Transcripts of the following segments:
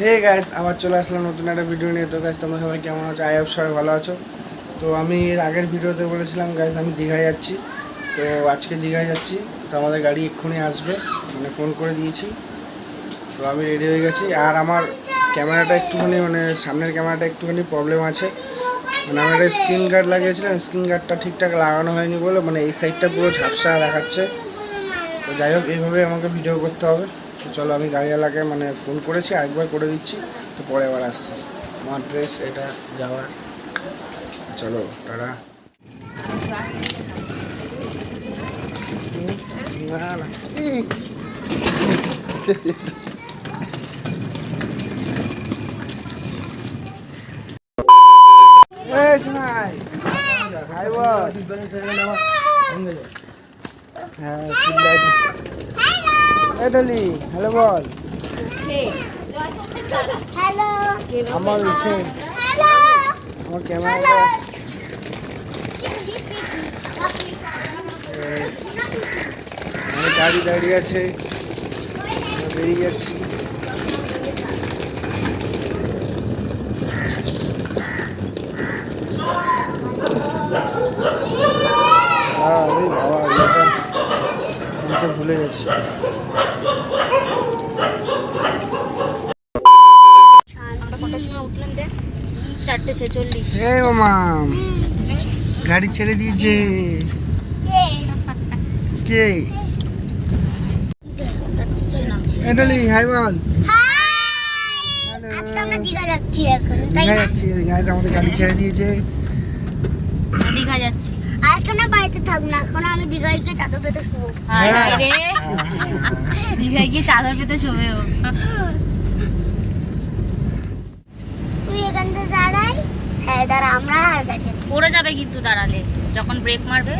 Hey guys আবার চলে আসলাম নতুন একটা ভিডিও নিয়ে। তো গাইস তোমরা সবাই কেমন আছো? আই সবাই ভালো আছো। তো আমি এর আগের ভিডিওতে বলেছিলাম গাইস আমি দীঘায় যাচ্ছি। তো আজকে দীঘায় যাচ্ছি। তো আমাদের গাড়ি এক্ষুনি আসবে। মানে ফোন করে দিয়েছি। তো আমি রেডি হয়ে গেছি। আর আমার ক্যামেরাটা একটুখানি মানে সামনের ক্যামেরাটা একটুখানি প্রবলেম আছে। মানে আমার একটা স্ক্রিন গার্ড লাগিয়েছিলাম। স্ক্রিন গার্ডটা ঠিকঠাক লাগানো হয়নি বলে মানে এই সাইডটা পুরো ঝাপসা দেখাচ্ছে। তো যাই হোক এইভাবে আমাকে ভিডিও করতে হবে। তো চলো আমি গাড়িওয়ালাকে মানে ফোন করেছি, আরেকবার করে দিচ্ছি, তো পরে আবার আসছি। আমার ড্রেস এটা যাওয়ার। চলো, টাটা। হ্যাঁ এই হ্যালো বল। হ্যালো আমার সে হ্যালো আমার ক্যামেরাটা আমি গাড়ি দাঁড়িয়ে আছে। বেরিয়ে যাচ্ছি। ভুলে গেছি। চারটে ছেচল্লিশ এই গাড়ি ছেড়ে দিয়েছে। কে? এটালি হাই বল। আজকে আমরা দীঘা যাচ্ছি এখন তাই না? আমাদের গাড়ি ছেড়ে দিয়েছে। দীঘা যাচ্ছি। আজকে বাড়িতে থাকব না এখন আমি দীঘায় গিয়ে চাদর পেতে শুবো। হায় হ্যাঁ। রে। দীঘায় গিয়ে চাদর পেতে শুবে ও। তুই এখান থেকে দাঁড়াই। হ্যাঁ দাঁড়া আমরা আর পড়ে যাবে কিন্তু দাঁড়ালে যখন ব্রেক মারবে।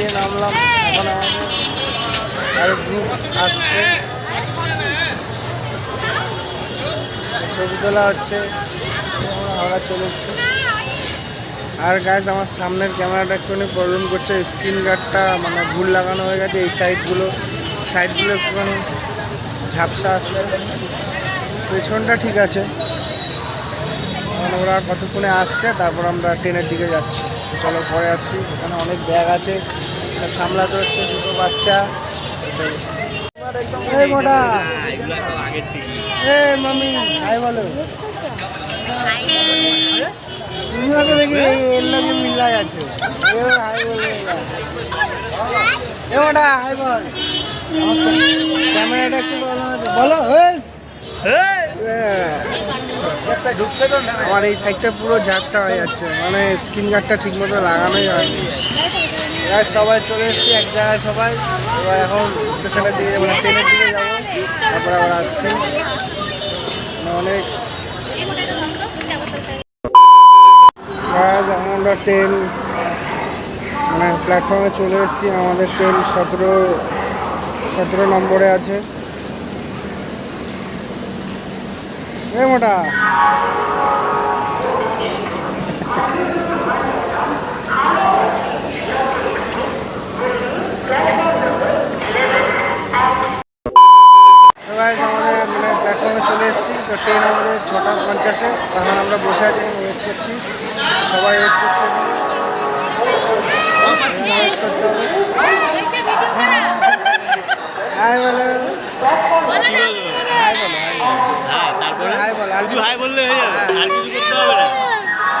দিয়ে নামলাম। আরেক গ্রুপ আসছে। ছবি তোলা হচ্ছে আমরা চলে এসেছি। আর গাইজ আমার সামনের ক্যামেরাটা একটুখানি প্রবলেম করছে। স্ক্রিন গার্ডটা মানে ভুল লাগানো হয়ে গেছে, এই সাইডগুলো সাইডগুলো একটুখানি ঝাপসা আসছে। পেছনটা ঠিক আছে। কারণ ওরা কতক্ষণে আসছে, তারপর আমরা ট্রেনের দিকে যাচ্ছি। চলো পরে আসছি। এখানে অনেক ব্যাগ আছে। সামলাতে হচ্ছে দুটো বাচ্চা। মামি হাই বলো। দেখি এর লগে মিলা যাচ্ছে হাই বলে এ মোটা হাই বল। ক্যামেরাটা একটু বলো বলো আমার এই সাইডটা পুরো ঝাপসা হয়ে যাচ্ছে। মানে স্ক্রিন গার্ডটা ঠিক মতো লাগানোই হয়নি। এবার সবাই চলে এসেছি, এক জায়গায় সবাই। এবার এখন স্টেশনের দিকে মানে ট্রেনের দিকে যাব। তারপর আবার আসছি। মানে অনেক আমরা ট্রেন মানে প্ল্যাটফর্মে চলে এসেছি। আমাদের ট্রেন সতেরো সতেরো নম্বরে আছে। এ মোটা তো guys, আমাদের মানে প্ল্যাটফর্মে চলে এসেছি তো ট্রেন আমাদের ছটা পঞ্চাশে তখন আমরা বসে আছি ওয়েট করছি। সবাই ওয়েট করছে। ওয়েট করতে হবে হাই বলো। হাই বলো তারপরে? হাই বলো। আর শুধু বললে যাবে আর কিছু করতে হবে না।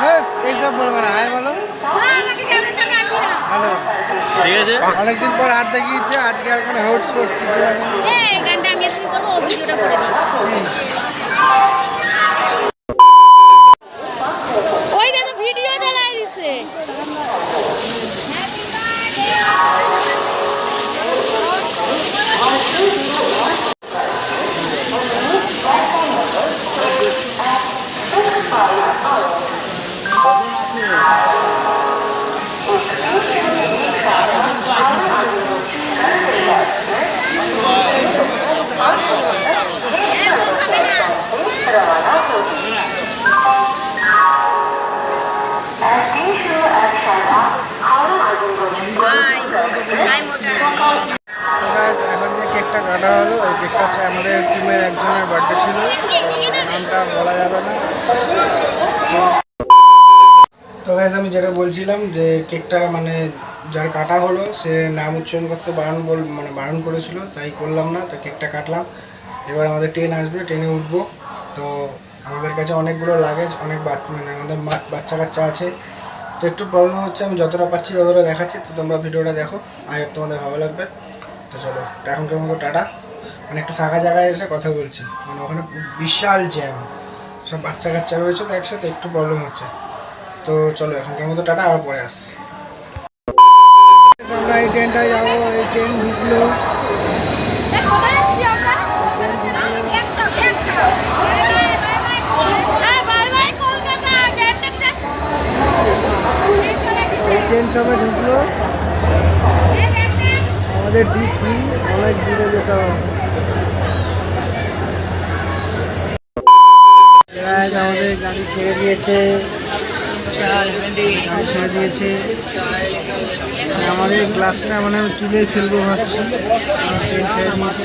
হ্যাঁ এইসব বলবে না। হাই বলো। হ্যালো। ঠিক আছে? অনেকদিন পর হাত দেখিয়েছে আজকে আর কোনো হোট স্পোর্টস কিছু হয়নি গানটা আমি করব ভিডিওটা করে দিই। এখন যে কেকটা কাটা হলো, ওই কেকটা হচ্ছে আমাদের টিমের একজনের বার্থডে ছিল। নামটা বলা যাবে না। তো গাইজ আমি যেটা বলছিলাম যে কেকটা মানে যার কাটা হলো, সে নাম উচ্চারণ করতে বারণ বল মানে বারণ করেছিল, তাই করলাম না, তো কেকটা কাটলাম। এবার আমাদের ট্রেন আসবে ট্রেনে উঠবো। তো আমাদের কাছে অনেকগুলো লাগেজ অনেক বাচ্চা মানে আমাদের বাচ্চা কাচ্চা আছে। তো একটু প্রবলেম হচ্ছে, আমি যতটা পাচ্ছি ততটা দেখাচ্ছি, তো তোমরা ভিডিওটা দেখো হোপ তোমাদের ভালো লাগবে। তো চলো এখনকার মতো টাটা? মানে একটু ফাঁকা জায়গায় এসে কথা বলছি মানে ওখানে বিশাল জ্যাম সব বাচ্চা কাচ্চা রয়েছে তো একসাথে, একটু প্রবলেম হচ্ছে। তো চলো এখনকার মতো টাটা? আবার পরে আসছি। আমরা এই ট্রেনটায় যাব এই ট্রেন ঢুকলো। ট্রেন সবে ঢুকলো। আমাদের ডি থ্রি অনেক দূরে যেতে হবে। আমাদের গাড়ি ছেড়ে দিয়েছে। গাড়ি ছেড়ে দিয়েছে। আমাদের গ্লাসটা মানে আমি তুলে ফেলব ভাবছি। ট্রেন ছেড়ে দিয়েছে।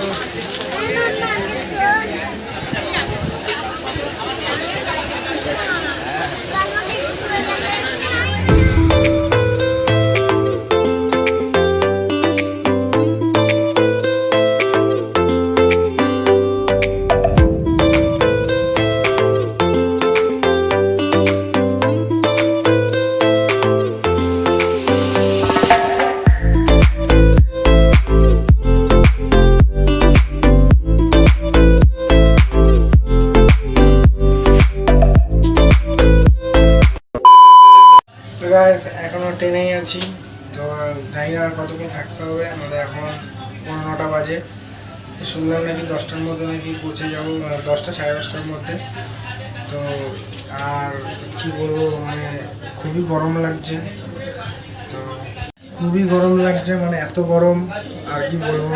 দশটার মধ্যে নাকি পৌঁছে যাব দশটা সাড়ে দশটার মধ্যে। তো আর কি বলব মানে খুবই গরম লাগছে। তো খুবই গরম লাগছে মানে এত গরম, আর কি বলব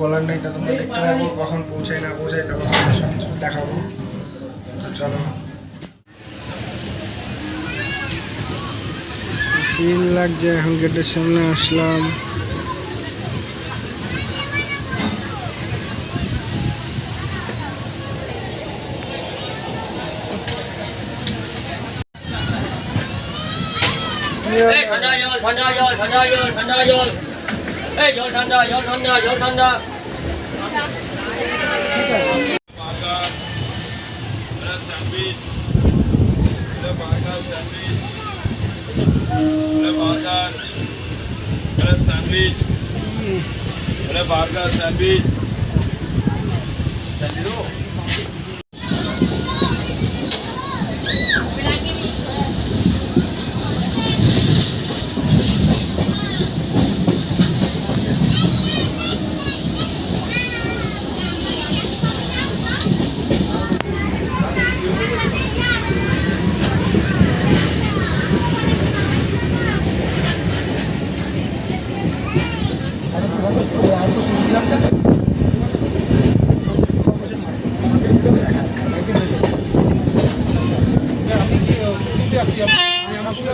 বলার নেই, তা তোমরা দেখতে থাকো, কখন পৌঁছায়, না পৌঁছায় তখন সব কিছু দেখাবো। তো চলো। লাগছে এখন গেটের সামনে, আসলাম। اے کھڈایا اے کھڈایا کھڈایا اے کھڈایا اے کھڈایا اے یوتھاندا یوتھاندا یوتھاندا اے بارگا صاحب اے بارگا صاحب اے بارگا صاحب اے سنرو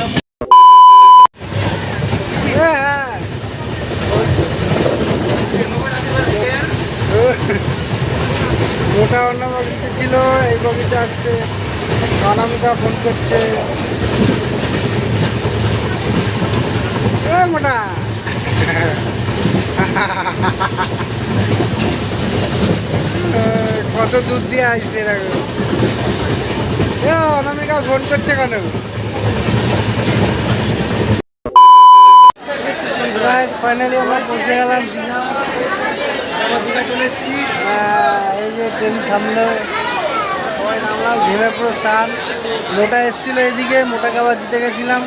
হবে হ্যাঁ ওটা অন্য বগিতে ছিল এই বগিতে আসছে অনামিকা ফোন করছে মোটা কত দূর দিয়ে আসছে এরকম অনামিকা ফোন করছে কেন? ফাইনালি আমরা পৌঁছে গেলাম। চলে এসেছি এই যে ট্রেন থামলো। নামলাম ঘেমে পুরো সান মোটা এসেছিল এদিকে, মোটাকে আবার দিতে গেছিলাম।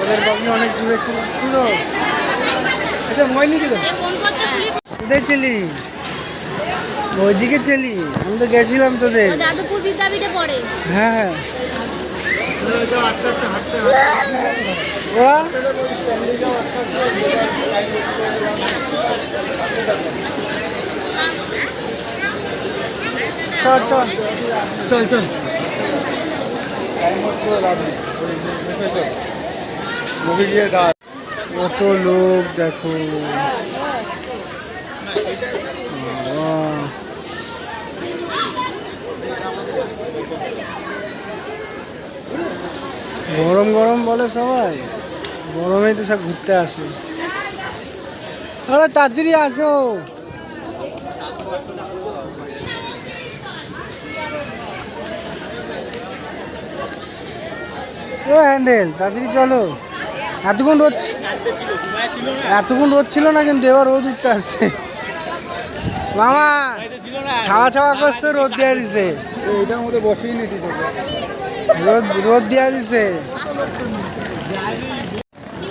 ওদের বাবু অনেক দূরে ছিল ছিল এটা ময়নি কি তো কোথায় ছিলি? ওইদিকে ছিলি? আমি তো গেছিলাম তোদের। যাদবপুর হ্যাঁ। হ্যাঁ চল চল। চল চল। কত লোক, দেখো। গরম গরম বলে সবাই। গরমেই তো সব ঘুরতে আসে। আরে তাড়াতাড়ি আসো। হ্যান্ডেল, তাড়াতাড়ি চলো। এতক্ষণ রোদ এতক্ষণ রোদ ছিল না কিন্তু এবার রোদ উঠতে আসছে। মামা, ছাওয়া ছাওয়া করছে, রোদ দিয়ে দিছে। রোদ রোদ দিয়ে দিছে।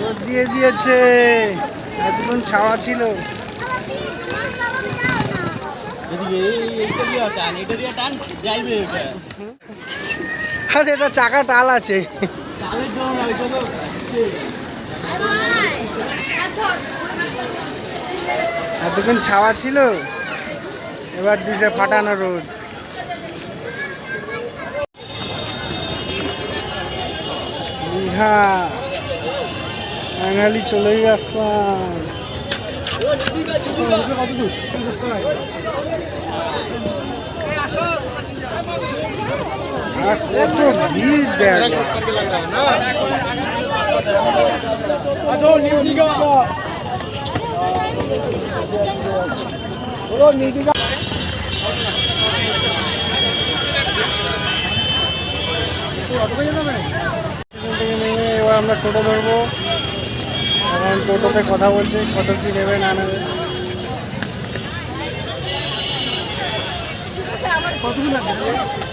রোদ দিয়ে দিয়েছে। এতক্ষণ ছাওয়া ছিল। আরে, এটা চাকা টাল আছে। এতক্ষণ ছাওয়া ছিল এবার দিছে ফাটানো রোদ। দীঘা ফাইনালি চলেই আসলাম। কত ভিড় দেখ। এবার আমরা টোটো ধরবো এখন টোটোতে কথা বলছে কত কি নেবে না নেবে আমার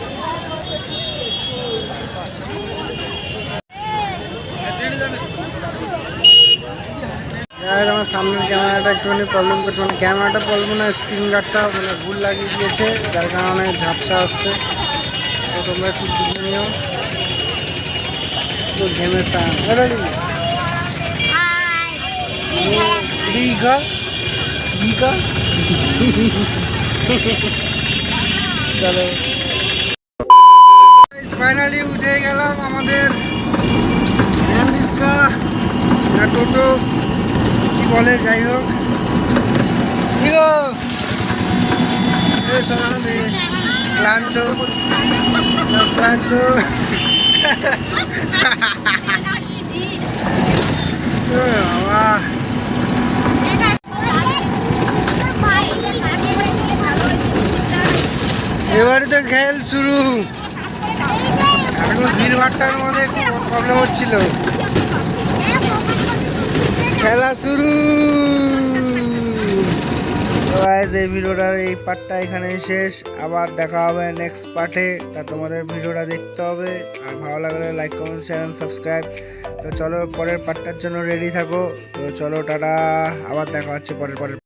সামনের ক্যামেরাটা একটুখানি প্রবলেম করছে মানে ক্যামেরাটা প্রবলেম না স্ক্রিন গার্ডটা মানে ভুল লাগিয়ে দিয়েছে যার কারণে ঝাপসা আসছে। তো তোমরা একটু বুঝে নিও। তো ঘেমে সান হাই দীঘা দীঘা চলো। ফাইনালি উঠে গেলাম আমাদের টোটো বলে, যাই হোক। ক্লান্ত। ক্লান্ত। এবারে তো খেল শুরু। এখন ভিড় ভাট্টার মধ্যে একটু প্রবলেম হচ্ছিল। খেলা শুরু। এই ভিডিওটার এই পার্টটা এখানেই শেষ। আবার দেখা হবে নেক্সট পার্টে তা তোমাদের ভিডিওটা দেখতে হবে। আর ভালো লাগলে লাইক কমেন্ট শেয়ার সাবস্ক্রাইব তো চলো পরের পার্টটার জন্য রেডি থাকো। তো চলো, টাটা। আবার দেখা হচ্ছে পরের পরের